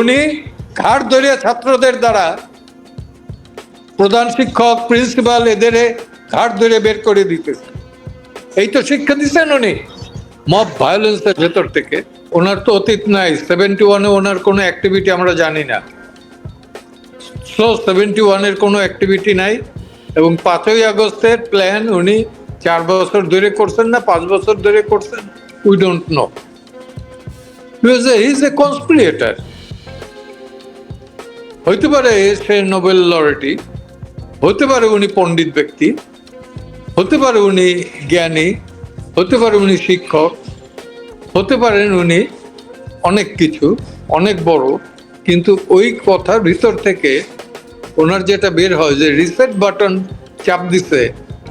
উনি ঘাট ধরিয়া ছাত্রদের দ্বারা প্রধান শিক্ষক, প্রিন্সিপাল এদের ঘাট ধরে বের করে দিতেছে। এই তো শিক্ষা দিচ্ছেন উনি। মব ভায়োলেন্সের ভেতর থেকে। ওনার তো অতীত নাই। সেভেন্টি ওয়ানে ওনার কোনো অ্যাক্টিভিটি আমরা জানি না। সো সেভেন্টি ওয়ানের কোনো অ্যাক্টিভিটি নাই এবং পাঁচই আগস্টের প্ল্যান উনি চার বছর ধরে করছেন না, পাঁচ বছর ধরে করছেন? We don't know is a conspirator হইতে পারে সে নোবেল লরেটি হতে পারে উনি পণ্ডিত ব্যক্তি হতে পারে উনি জ্ঞানী হতে পারে উনি শিক্ষক হতে পারেন উনি অনেক কিছু, অনেক বড়, কিন্তু ওই কথার ভিতর থেকে ওনার যেটা বের হয় যে রিসেট বাটন চাপ দিছে,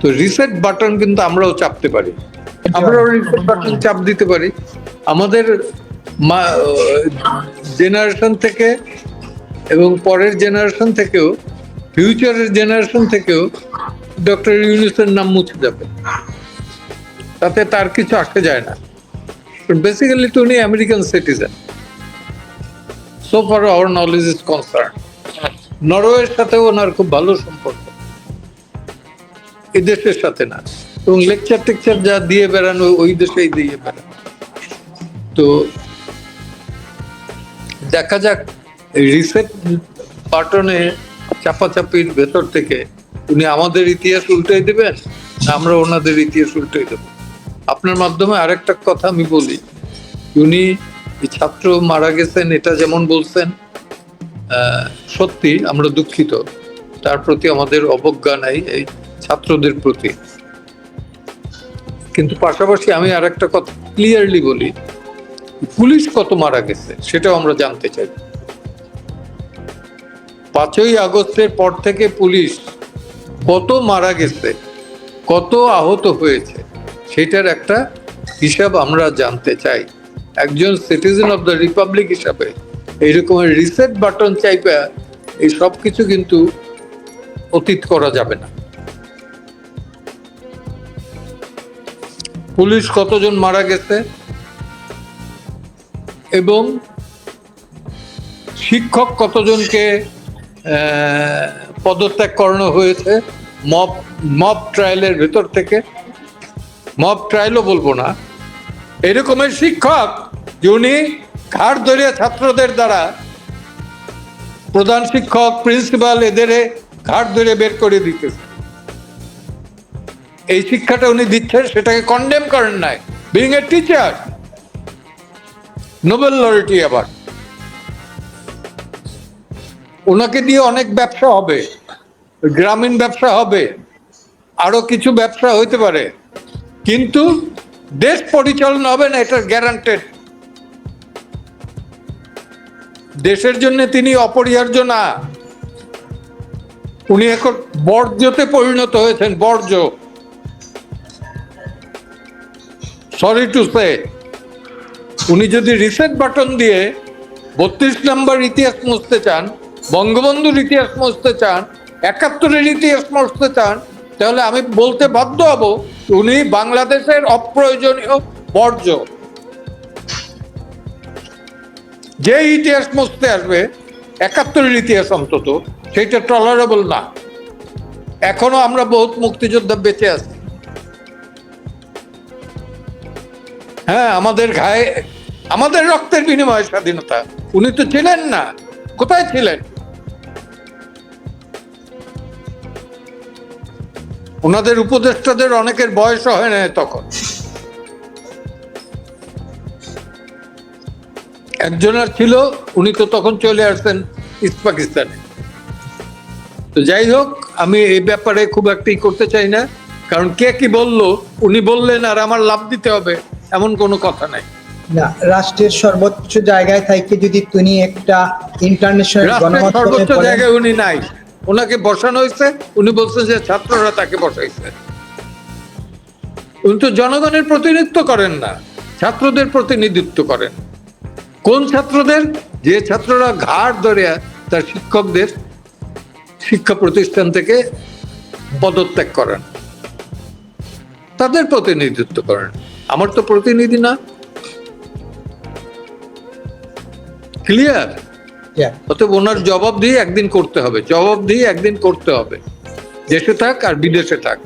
তো রিসেট বাটন কিন্তু আমরাও চাপতে পারি। আমরাও রিসেট বাটন চাপ দিতে পারি। আমাদের জেনারেশন থেকে এবং পরের জেনারেশন থেকেও ফিউচারের জেনারেশন থেকেও ডক্টর ইউনুসের নাম মুছে যাবে। তাতে তার কিছু আসতে যায় না। বেসিক্যালি তো উনি American citizen so far our knowledge is concern নরওয়ের সাথে ওনার খুব ভালো সম্পর্ক। এই দেশের সাথে না। এবং লেকচার টেকচার যা দিয়ে বেড়ানো, ওই দেশেই দিয়ে বেড়ানো। তো দেখা যাক রিসেট বাটনে চাপাচাপির ভেতর থেকে উনি আমাদের ইতিহাস উল্টাই দেবেন আমরা ওনাদের ইতিহাস উল্টাই দেবো? আপনার মাধ্যমে আরেকটা কথা আমি বলি। উনি ছাত্র মারা গেছেন, এটা যেমন বলছেন সত্যি আমরা দুঃখিত। তার প্রতি আমাদের অবজ্ঞা নাই, এই ছাত্রদের প্রতি। কিন্তু পাশাপাশি আমি আরেকটা কথা ক্লিয়ারলি বলি। পুলিশ কত মারা গেছে, সেটাও আমরা জানতে চাই। পাঁচই আগস্টের পর থেকে পুলিশ কত মারা গেছে, কত আহত হয়েছে, সেটার একটা হিসাব আমরা জানতে চাই। একজন সিটিজেন অফ দ্য রিপাবলিক হিসাবে এইরকমের রিসেট বাটন চাইপা এই সব কিছু কিন্তু অতীত করা যাবে না। পুলিশ কতজন মারা গেছে এবং শিক্ষক কতজনকে পদত্যাগ করানো হয়েছে। মব মব ট্রায়ালের ভেতর থেকে। মব ট্রায়ালও বলব না। এরকমের শিক্ষক যিনি ঘাড় ধরে ছাত্রদের দ্বারা প্রধান শিক্ষক, প্রিন্সিপাল এদের ঘাড় ধরে বের করে দিতেছে। এই শিক্ষাটা উনি দিচ্ছেন, সেটাকে কন্ডেম করেন নাই। Being a teacher Nobel laureate আবার। ওনাকে দিয়ে অনেক ব্যবসা হবে, গ্রামীণ ব্যবসা হবে, আরও কিছু ব্যবসা হইতে পারে। কিন্তু দেশ পরিচালনা হবে না, এটা গ্যারান্টেড দেশের জন্য তিনি অপরিহার্য না। উনি এখন বর্জ্যতে পরিণত হয়েছেন, বর্জ্য। সরি টু সে উনি যদি রিসেট বাটন দিয়ে বত্রিশ নম্বর ইতিহাস মুছতে চান বঙ্গবন্ধুর ইতিহাস মুছতে চান, একাত্তরের ইতিহাস মুছতে চান, তাহলে আমি বলতে বাধ্য হব, উনি বাংলাদেশের অপ্রয়োজনীয় বর্জ্য। যে ইতিহাস মুছতে আসবে, একাত্তরের ইতিহাস অন্তত সেটা টলারেবল না। এখনও আমরা বহুত মুক্তিযোদ্ধা বেঁচে আছি। হ্যাঁ আমাদের ঘায়ে, আমাদের রক্তের বিনিময়ে স্বাধীনতা। উনি তো ছিলেন না। কোথায় ছিলেন? ওনাদের উপদেষ্টাদের অনেকের বয়স হয় না তখন। একজনের ছিল উনি তো তখন চলে আসছেন ইস্ট পাকিস্তানে। তো যাই হোক আমি এই ব্যাপারে খুব একটাই করতে চাই না কারণ কে কি বলল উনি বললেন আর আমার লাভ দিতে হবে এমন কোনো কথা নাই। না রাষ্ট্রের সর্বোচ্চ জায়গায় থাইকে যদি তুমি একটা ইন্টারন্যাশনাল সর্বোচ্চ জায়গায় উনি নাই। ওনাকে বসানো হয়েছে, উনি বলছেন যে ছাত্ররা তাকে বসাইছে। উনি তো জনগণের প্রতিনিধিত্ব করেন না, ছাত্রদের প্রতিনিধিত্ব করেন। কোন ছাত্রদের? যে ছাত্ররা ঘাট ধরে তার শিক্ষকদের শিক্ষা প্রতিষ্ঠান থেকে পদত্যাগ করেন। তাদের প্রতিনিধিত্ব করেন। আমার তো প্রতিনিধি না। ক্লিয়ার. অতএব ওনার জবাব দিয়ে একদিন করতে হবে জবাব দিয়ে একদিন করতে হবে। দেশে থাক আর বিদেশে থাক।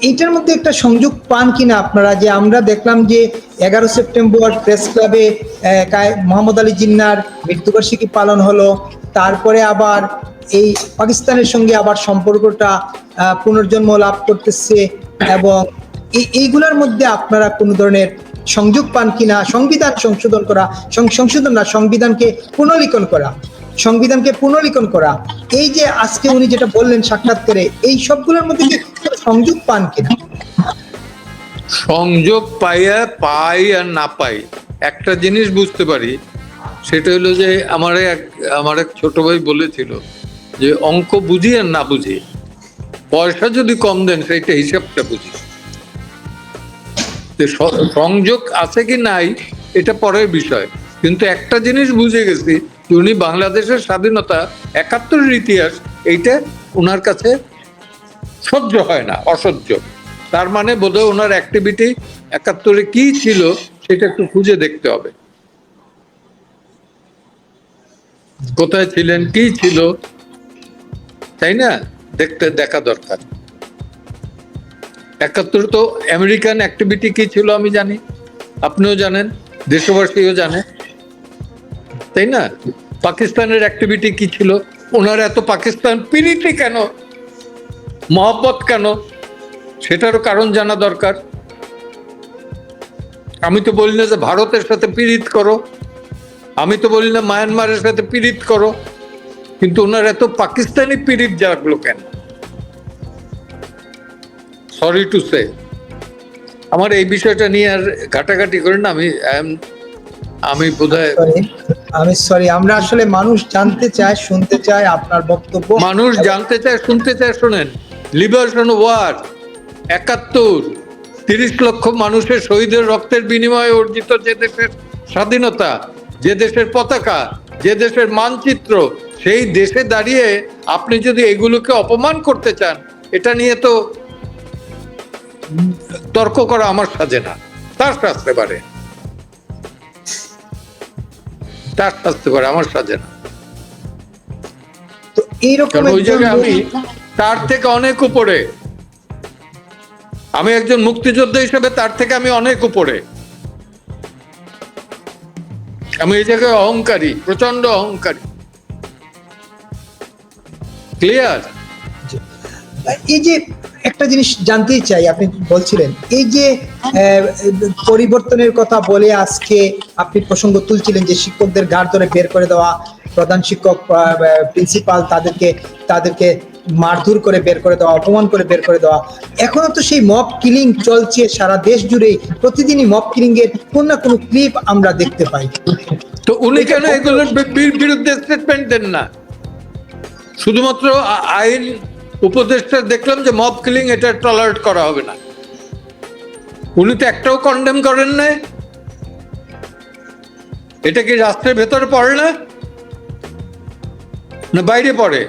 এইটার মধ্যে একটা সংযোগ পান কিনা আপনারা? যে আমরা দেখলাম যে এগারো সেপ্টেম্বর প্রেস ক্লাবে মোহাম্মদ আলী জিন্নার মৃত্যুবার্ষিকী পালন হলো। তারপরে আবার এই পাকিস্তানের সঙ্গে আবার সম্পর্কটা পুনর্জন্ম লাভ করতেছে এবং এই- এইগুলোর মধ্যে আপনারা কোনো ধরনের সংযোগ পান কিনা, সংবিধান সংশোধন করা সংশোধন না, সংবিধানকে পুনর্লিখন করা, সংবিধানকে পুনর্লিখন করা। এই যে আজকে উনি যেটা বললেন সাক্ষাৎকারে, এই সবগুলোর মধ্যে কি সংযোগ পান কিনা? সংযোগ পাইয়া পাই আর না পাই, একটা জিনিস বুঝতে পারি, সেটা হলো যে আমার এক আমার এক ছোট ভাই বলেছিল যে অঙ্ক বুঝি আর না বুঝি। পয়সা যদি কম দেন, সেইটা হিসাবটা বুঝি। সংযোগ আছে কি নাই, এটা পরের বিষয়। কিন্তু একটা জিনিস বুঝে গেছি যে উনি বাংলাদেশের স্বাধীনতা, একাত্তরের ইতিহাস, এইটা ওনার কাছে সহ্য হয় না, অসহ্য। তার মানে বোধহয় ওনার অ্যাক্টিভিটি একাত্তরে কি ছিল, সেটা একটু খুঁজে দেখতে হবে। কোথায় ছিলেন, কি ছিল, তাই না? দেখতে, দেখা দরকার। একাত্তর তো আমেরিকান অ্যাক্টিভিটি কি ছিল আমি জানি। আপনিও জানেন, দেশবাসীও জানে। তাই না? পাকিস্তানের অ্যাক্টিভিটি কি ছিল? ওনার এত পাকিস্তান পিরিতি কেন? মহব্বত কেন? সেটারও কারণ জানা দরকার। আমি তো বলি না যে ভারতের সাথে পীড়িত করো। আমি তো বলি না মায়ানমারের সাথে পীড়িত করো। কিন্তু ওনার এত পাকিস্তানি পীড়িত জাগলো কেন? Sorry to say. আমার এই বিষয়টা নিয়ে আর ঘাটাঘাটি করে না আমি আমি বোধহয় আমি সরি আমরা আসলে মানুষ জানতে চায় শুনতে চায় আপনার বক্তব্য। মানুষ জানতে চায় শুনতে চায় শোনেন। লিবারেশন ওয়ার একাত্তর তিরিশ লক্ষ মানুষের শহীদের রক্তের বিনিময়ে অর্জিত যে দেশের স্বাধীনতা যে দেশের পতাকা যে দেশের মানচিত্র সেই দেশে দাঁড়িয়ে আপনি যদি এগুলোকে অপমান করতে চান এটা নিয়ে তো তর্ক করা আমার সাজে না। তার শাস্তে পারে। তার শাস্তে পারে আমার সাজে না। তো এইরকম ওই জায়গায় আমি তার থেকে অনেক উপরে। আমি একজন মুক্তিযোদ্ধা হিসেবে তার থেকে আমি অনেক উপরে। আমি এই জায়গায় অহংকারী প্রচণ্ড অহংকারী। ক্লিয়ার? এই যে একটা জিনিস জানতেই চাই আপনি বলছিলেন। এই যে পরিবর্তনের কথা বলে আজকে আপনি প্রসঙ্গ তুলছিলেন যে শিক্ষকদের ঘাড় ধরে বের করে দেওয়া প্রধান শিক্ষক প্রিন্সিপাল তাদেরকে তাদেরকে মারধর করে বের করে দেওয়া অপমান করে বের করে দেওয়া। এখনও তো সেই মব কিলিং চলছে সারা দেশ জুড়েই। প্রতিদিনই মব কিলিং এর কোন না কোনো ক্লিপ আমরা দেখতে পাই। তো উনি কেন এগুলোর বিরুদ্ধে স্টেটমেন্ট দেন না? শুধুমাত্র আইন উপদেষ্টা দেখলাম যে মব কিলিং এটা টলারেট করা হবে না। উনি তো একটাও কন্ডেম করেন না এটা কি রাষ্ট্রের ভেতরে পড়ে না? না বাইরে পড়ে?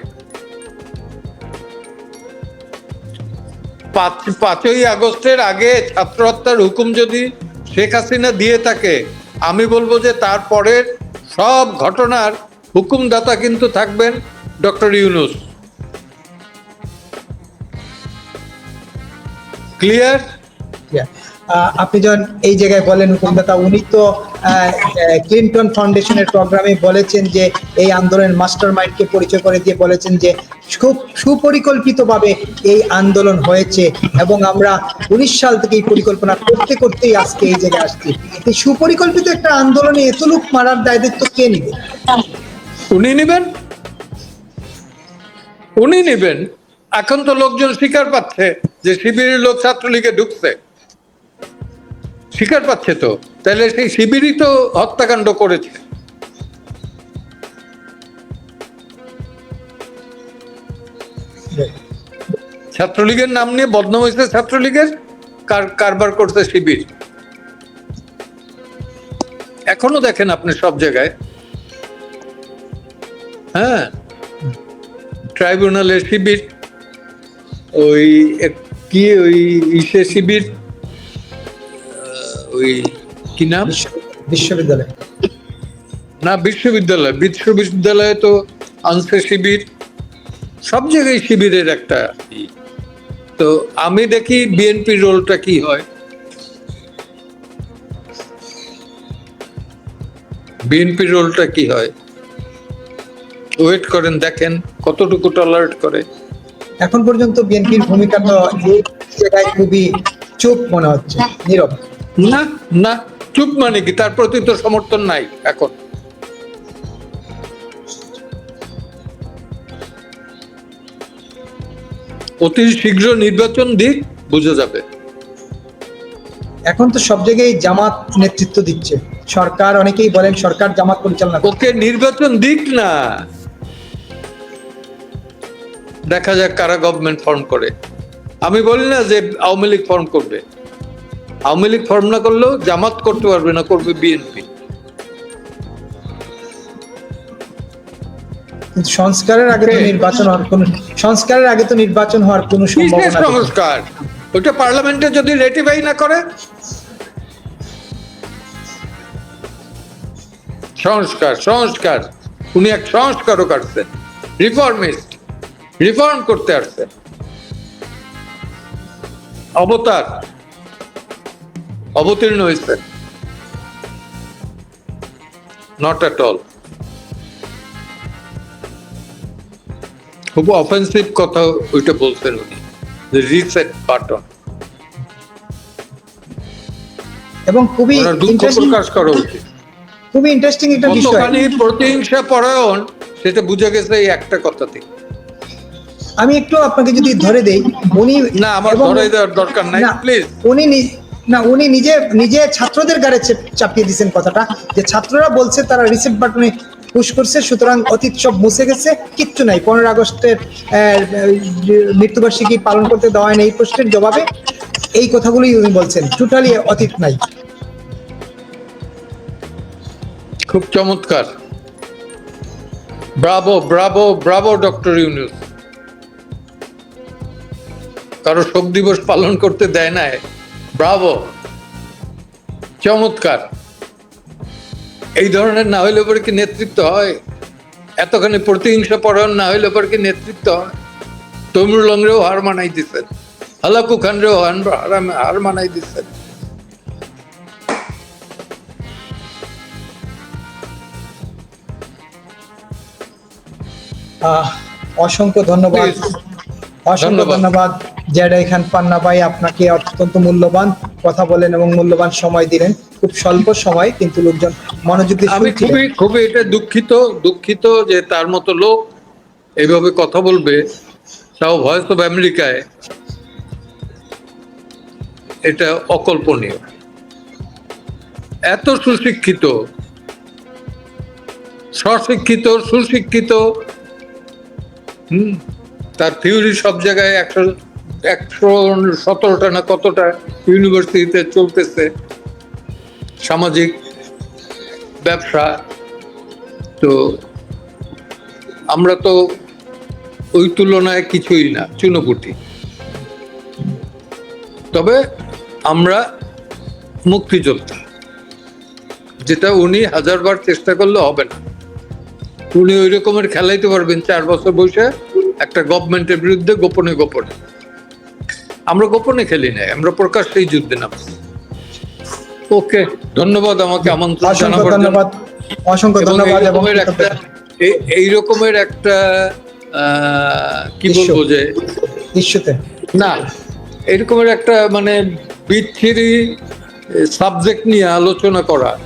পাঁচ, পাঁচই আগস্টের আগে ছাত্র হত্যার হুকুম যদি শেখ হাসিনা দিয়ে থাকে, আমি বলব যে তারপরের সব ঘটনার হুকুমদাতা কিন্তু থাকবেন ডক্টর ইউনুস। ক্লিয়ার আপনি যখন এই জায়গায় বলেন হুকুমদাতা উনি তো ক্লিনটন ফাউন্ডেশনের প্রোগ্রামে বলেছেন যে এই আন্দোলনের মাস্টার মাইন্ডকে পরিচয় করে দিয়ে বলেছেন যে খুব সুপরিকল্পিতভাবে এই আন্দোলন হয়েছে এবং আমরা উনিশ সাল থেকে এই পরিকল্পনা করতে করতেই আজকে এই জায়গায় আসছি। এই সুপরিকল্পিত একটা আন্দোলনে এত লোক মারার দায় দায়িত্ব কে নিবে? উনি নেবেন? উনি নেবেন? এখন তো লোকজন স্বীকার পাচ্ছে যে শিবিরের লোক ছাত্রলীগে ঢুকছে। স্বীকার পাচ্ছে তো। তাহলে সেই শিবিরই তো হত্যাকাণ্ড করেছে। ছাত্রলীগের নাম নিয়ে বদনাম হয়েছে ছাত্রলীগের? কার, কারবার করছে শিবির। এখনও দেখেন আপনি সব জায়গায়। হ্যাঁ? ট্রাইব্যুনালের শিবির ওই কি ওই ইসে শিবির ওই কি নাম? বিশ্ববিদ্যালয়। না বিশ্ববিদ্যালয় বিশ্ববিদ্যালয়ে তো আনছে শিবির সব জায়গায় শিবিরের একটা তো আমি দেখি বিএনপি রোলটা কি হয়। বিএনপি রোলটা কি হয়। ওয়েট করেন দেখেন কতটুকু টলারেট করে। এখন পর্যন্ত বিএনপির ভূমিকা তো এই জায়গায় খুবই চুপ মনে হচ্ছে নীরব। না না চুপ মানে কি? তার প্রতি তো সমর্থন নাই এখন। অতি শীঘ্র নির্বাচন দিক বুঝে যাবে। এখন তো সব জায়গায় জামাত নেতৃত্ব দিচ্ছে। সরকার অনেকেই বলেন সরকার জামাত পরিচালনা। ওকে নির্বাচন দিক না। দেখা যাক কারা গভর্নমেন্ট ফর্ম করে। আমি বলি না যে আওয়ামী লীগ ফর্ম করবে। আওয়ামী লীগ ফর্ম না করলেও জামাত করতে পারবে না করবে বিএনপি সংস্কারের আগে তো নির্বাচন হওয়ার কোনো সংস্কারের আগে তো নির্বাচন হওয়ার কোনো সম্ভাবনা সংস্কার। ওইটা পার্লামেন্টে যদি রেটিফাই না করে সংস্কার সংস্কার। উনি এক সংস্কারক আসছেন রিফর্মিস্ট রিফর্ম করতে আসছে। অবতার। অবতীর্ণ হয়েছে। নট অ্যাট অল খুব অফেন্সিভ কথা ওইটা বলছেন উনি। রিসেট বাটন এবং খুবই দুঃখ প্রকাশ করা উচিত। খুবই ইন্টারেস্টিং একটা বিষয়। প্রতিহিংসা পরায়ণ সেটা বুঝে গেছে এই একটা কথাতে আমি একটু আপনাকে যদি ধরে দেই উনি না আমার ধরে দেওয়ার দরকার নাই প্লিজ উনি নি- উনি নিজে নিজে ছাত্রদের গাড়ে চাপিয়ে দিয়েছেন কথাটা যে ছাত্ররা বলছে তারা রিসেপ্ট বাটনে পুশ করছে সুতরাং অতীত সব মুছে গেছে কিচ্ছু নাই। পনেরো আগস্টের মৃত্যুবার্ষিকী পালন করতে দেওয়া হয়নি এই প্রশ্নের জবাবে। এই কথাগুলোই উনি বলছেন টোটালি অতীত নাই। খুব চমৎকার। Bravo bravo bravo doctor Yunus. কারও শোক দিবস পালন করতে দেয় না ব্রাভো চমৎকার। এই ধরনের না হইলে পরে কি নেতৃত্ব হয়? এতখানি প্রতিহিংসা পরায়ণ না হইলে পরে কি নেতৃত্ব হয়? তমিল লংরেও হার মানাই দিচ্ছেন হালাকু খানরেও হার মানাই দিচ্ছেন অসংখ্য ধন্যবাদ। অসংখ্য ধন্যবাদ। জেডাই খান পান্না ভাই আপনাকে অত্যন্ত মূল্যবান কথা বলেন এবং মূল্যবান সময় দিলেন। খুব স্বল্প সময় কিন্তু লোকজন মনোযোগ দিয়ে আমি খুবই খুবই এটা দুঃখিত দুঃখিত যে তার মতো লোক এইভাবে কথা বলবে। তাও ভয়েস অফ আমেরিকায় এটা অকল্পনীয়। এত সুশিক্ষিত স্বশিক্ষিত সুশিক্ষিত হুম তার থিওরি সব জায়গায় একশো একশো সতেরোটা না কতটা ইউনিভার্সিটিতে চলতেছে সামাজিক ব্যবসা। তো আমরা তো ওই তুলনায় কিছুই না, চুনোপুটি। তবে আমরা মুক্তিযোদ্ধা, যেটা উনি হাজারবার চেষ্টা করলে হবে না। উনি ওই রকমের খেলাইতে পারবেন চার বছর বসে একটা গভর্নমেন্টের বিরুদ্ধে গোপনে গোপনে। আমরা গোপনে খেলি নাই আমরা প্রকাশ্যেই যুদ্ধে নামছি। ওকে ধন্যবাদ আমাকে আমন্ত্রণ জানাবার জন্য। অসংখ্য ধন্যবাদ এবং এইরকমের একটা এই- রকমের একটা আহ, কি বলব যে ইস্যুতে না এরকমের একটা মানে বিচ্ছিরি সাবজেক্ট নিয়ে আলোচনা করা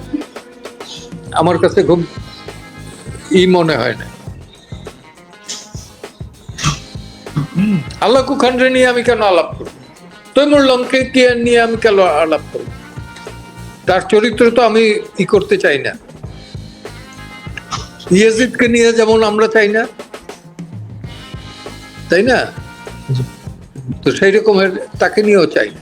আমার কাছে খুব ই মনে হয় না। আল্লাহ কুখান্ডে নিয়ে আমি কেন আলাপ করব? তৈমুর লঙ্কে কে নিয়ে আমি কেন আলাপ করব? তার চরিত্র তো আমি ই করতে চাই না। ইয়াজিদকে নিয়ে যেমন আমরা চাই না। তাই না? তো সেই রকমের তাকে নিয়েও চাই না।